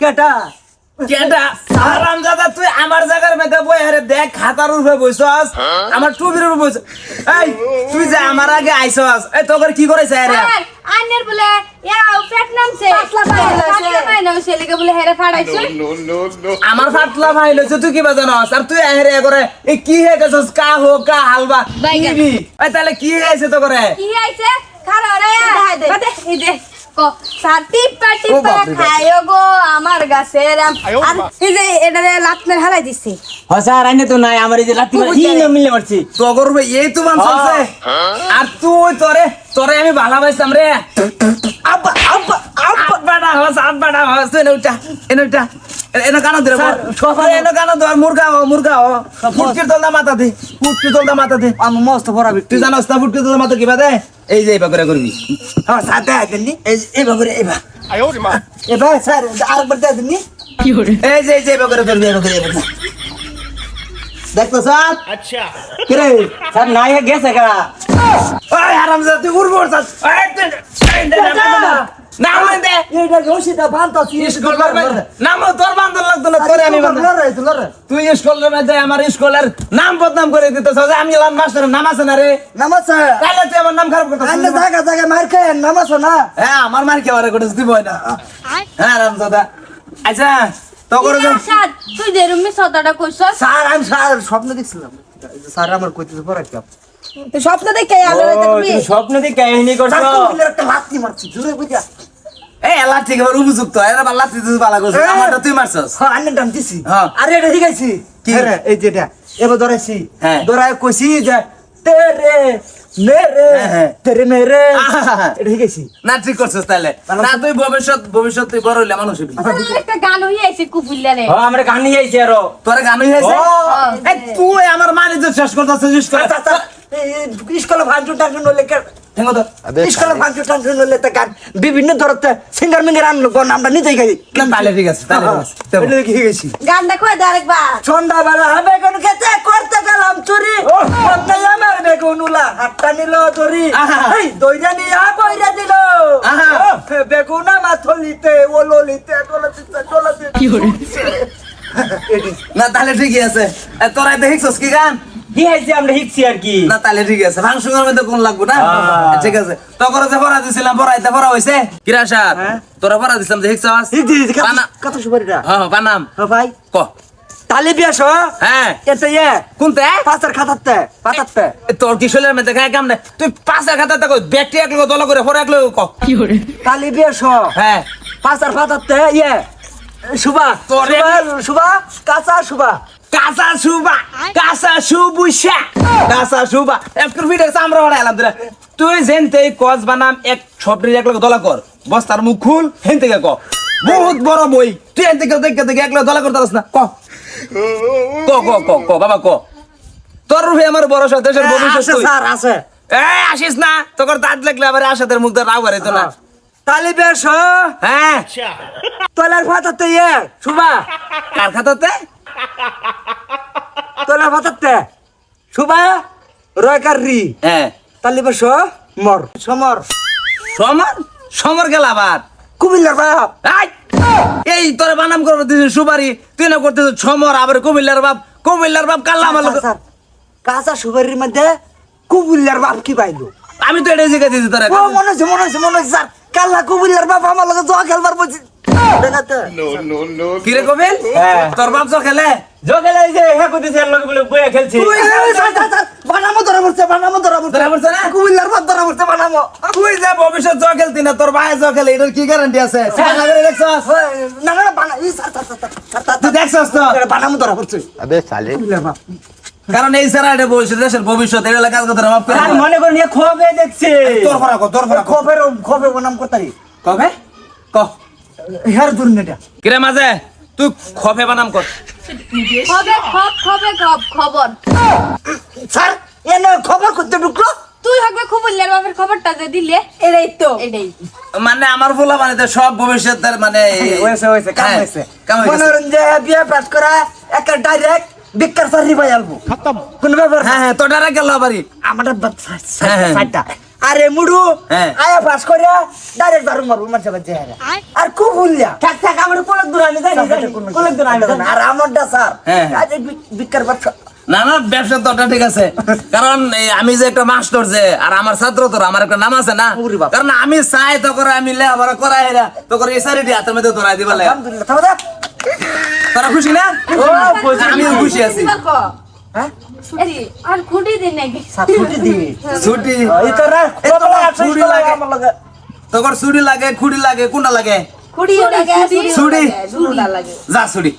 কেটা? কেটা? আরাম দাদা তুই আমার জায়গার মধ্যে বই আরে দেখ খাতার উপরে বইছস। আমার টুবির উপরে বইছ এই তুই যে আমার আগে আইছস এই তোকে কি করেছে আরে আন্নের বলে ইয়া পেট নামছে। পাতলা পায়না হইছে। পাতলা পায়না বলে হেরে ফাড়াইছে আমার ফাটলা ভাই লইছে তুই কি বাজানস আর তুই করে এই কি হে গেছস কা হো কা হালবা এই তাহলে কি হয়েছে তো করে কি আইছে খারা রে। দে। দে। সাতি পাটি ও পা বাপরে বাপ। খায়ো গো আমার গাছে রাম আর এই যে এটা লাত মেরে হালাই দিছে হসার আইনে তো নাই আমার এই যে লাত্তি মারি বুঝতে না মিলে মারছি তগর ভাই এই তো মান চলছে আর তুই তোরে তোরে আমি ভালোবাসতাম রে আব্বা আব্বা আব্বা বাড়া হস আব্বা বাড়া হস এনে উঠা এনে উঠা এনে কানো দে স্যার, সফা সফা এনে কানো দে আর মুরগা হ মুরগা হ ফুটকির তলদা মাথা দে ফুটকির তলদা মাথা দে আমি মস্ত বিক্রি তুই জানোস না ফুটকির তলদা মাথা কিবা দে এই যে এইবা করে করবি হ্যাঁ স্যার দেখা দেননি এই স্যার আরেকবার যে যে এইবা করে করবি এইবা করে এইবা দেখতো স্যার কিরে স্যার নাই গেছে গা ওই হারামজাদা তুই উড়বো স্যার এই তুই- স্কুলের মধ্যে আমার স্কুলের নাম বদনাম করে দিতে আমি মাস্টারের নাম আছে না রে? তাহলে তুই আমার নাম খারাপ করতে জায়গা মার খায় না? হ্যাঁ আমার মার করেছিস তুই না। হ্যাঁ আচ্ছা তুই সদাটা স্যার আমি স্যার স্বপ্ন দেখছিলাম। স্যার আমার কইতে পড়া কি স্বপ্ন দেখে স্বপ্ন দিয়ে কাহিনী করছ। একটা লাত্তি মারছি জোরে বুঝা। এই এলা ঠিক এবার উপযুক্ত। এরা বাল্লা তুই তুই বালা করছিস হ্যাঁ। আমারটা তুই মারছস? হ্যাঁ আন্না টান দিছি। হ্যাঁ। আরে এটা ঠিক আছে। কি? এই যেটা এবার ধরাইছি। কইছি যে তেরে মেরে। তেরে মেরে এটা ঠিক আছে। না ঠিক করছিস তাহলে না তুই ভবিষ্যৎ ভবিষ্যৎ তুই বড় হইলে মানুষ হবি। একটা গান হই আইছে কুফুল্লারে। হ্যাঁ আমরা কাহিনী আইছি আরও। তোর গান হয়েছে ও। এই তুই আমার মানে যে শেষ করতেছিস আচ্ছা, আচ্ছা, এই স্কুলে ভাঙচুর কে- বিভিন্ন ধরতে সিঙ্গার মিঙ্গার আনলো গান আমরা নিজেই গাই তাহলে ঠিক আছে তাহলে ঠিক আরেকবার। সন্ধ্যাবেলা হবে কোন খেতে করতে গেলাম চুরি। অন্যায় আমার বেগুন উলা হাতটা নিল চুরি আহা। এই দইরা নিয়া বইরা দিল। আহা। ও, বেগুন আমার থলিতে ও ললিতে ডলাতে ডলাতে না তাহলে ঠিকই আছে। এ, তোরা দেখিস কি গান? কি হয়েছে আমরা হিকছি আর কি। না তাহলে ঠিক আছে ফাংশনের মধ্যে কোন লাগবো না? হ্যাঁ। ঠিক আছে। তখন যে পড়া দিছিলাম পড়াইতে পড়া হইছে? কিরা। তোরা পড়া দিছিলাম দেখিস হিকছি কত সুপারিটা হ্যাঁ বানাম হ্যাঁ ভাই। ক? তালি বিয়াস হ্যাঁ। এতে ইয়ে? কোনতে? পাঁচের খাতাতে পাতাতে তোর কি শৈলের মধ্যে খায় কাম নাই তুই পাঁচের খাতা দেখো ব্যাগটি এক লোক দল করে পরে এক লোক ক? তালি বিয়াস হ্যাঁ। পাঁচের পাতাতে ইয়ে। সুবা তোরে- সুবা সুবা কাঁচা সুবা কাঁচা সুবা কাঁচা সুবুসা কাঁচা সুবা। একটু ভিডিও চামড়া বাড়া এলাম তোরা। তুই যেনতে কস বানাম এক ছপটির এক লোক দলা কর। বস্তার মুখ খুল হেন থেকে ক। বহুত বড় বই। তুই হেন থেকে দেখে দেখে এক লোক দলা করতে পারস না। ক। ক ক ক ক বাবা ক। তোর রূপে আমার বড় সাথে দেশের ভবিষ্যৎ স্যার আছে এই আসিস না। তোর দাঁত লাগলে আবার আসাদের মুখ রাগ বাড়াইতো না। তালি বেশ হ্যাঁ। তোলার পাতাতে ইয়ে সুবা। কার খাতাতে? তোলার পাতাতে সুবা রয়কার রি। হ্যাঁ। তালি বেশ মর সমর। সমর? সমর গেল আবার কুমিল্লার বাপ! এই তোরে বানাম করব সুপারি। তুই না করতেছিস ছমর আবার কুমিল্লার বাপ। কুমিল্লার বাপ কাল্লা স্যার, কাঁচা সুপারির মধ্যে কুমিল্লার বাপ কি পাইলো? আমি তো এটাই দিয়েছি তোরে। মনে হচ্ছে মনে হচ্ছে মনে হচ্ছে স্যার। কাল্লা কুমিল্লার বাপ আমার লগে জয়া খেলবার বলছি। কিরে কবিল হ্যাঁ। তোর বাপ খেলে? জ খেলে এই যে হ্যাঁ কুদিছে লোক বলে বইয়া বানামো ধরা পড়ছে বানামো ধরা পড়ছে। ধরা পড়ছে না? কুমিল্লার বাপ ধরা পড়ছে বানামো। তুই যে ভবিষ্যৎ খেলতি না তোর ভাই খেলে এটার কি গ্যারান্টি আছে? হ্যাঁ। না না বানা ই স্যার স্যার দেখছস তো? বানামো ধরা পড়ছে। আবে কুমিল্লার বাপ। কারণ এই সারা এটা ভবিষ্যৎ দেশের ভবিষ্যৎ এটা এলাকার কথা মনে করেন খোবে দেখছে। তোর ফরাকো তোর ফরাকো খোবে বনাম করতারি। কবে? কহ ক হের দুর্নেটা কিরে মাঝে তুই খফে বানাম কর। খবে খব খবে খব খবর। স্যার এনে খবর করতে ঢুকলো? তুই হবে কুফুল্লার বাপের খবরটা যে দিলে? এটাই তো। এটাই। মানে আমার ফুলা মানে সব ভবিষ্যতের মানে হয়েছে হয়েছে কাম হ্যাঁ, হয়েছে কাম হয়েছে। মনোরঞ্জন বিয়ে পাস করা একটা ডাইরেক্ট বেকার চাকরি পাই আলবো খতম। কোন ব্যাপার হ্যাঁ হ্যাঁ ডারে গেল বাড়ি। আমার হ্যাঁ, হ্যাঁ। সাইডটা। আরে মুড়ু হ্যাঁ। আয়া পাস করিয়া ডাইরেক্ট দারু মারবো মানুষের বাচ্চা আর খুব ভুলিয়া ঠাক ঠাক আমার পোলত দূর আমি জানি জানি দূর আমি জানি আর আমারটা স্যার। হ্যাঁ, হ্যাঁ। আজ এই বি- ব্যবসা। না না ব্যবসা তো ঠিক আছে। কারণ আমি যে একটা মাস্টার যে আর আমার ছাত্র তোর আমার একটা নাম আছে না। কারণ আমি চাই তো করে আমি লেখাপড়া করাই হেরা। তো করে এই সারিটি হাতের মধ্যে ধরাই দিবা লাগে আলহামদুলিল্লাহ তোরা খুশি না? আমিও খুশি আছি। আর খুঁটি দিন নাকি? ছুটি দি ছুটি। এই তো রে এই তো না, ছুটি ছুটি লাগে। আমার লাগে? তোর ছুটি লাগে খুঁড়ি লাগে কোনটা লাগে? লাগে যা ছুটি।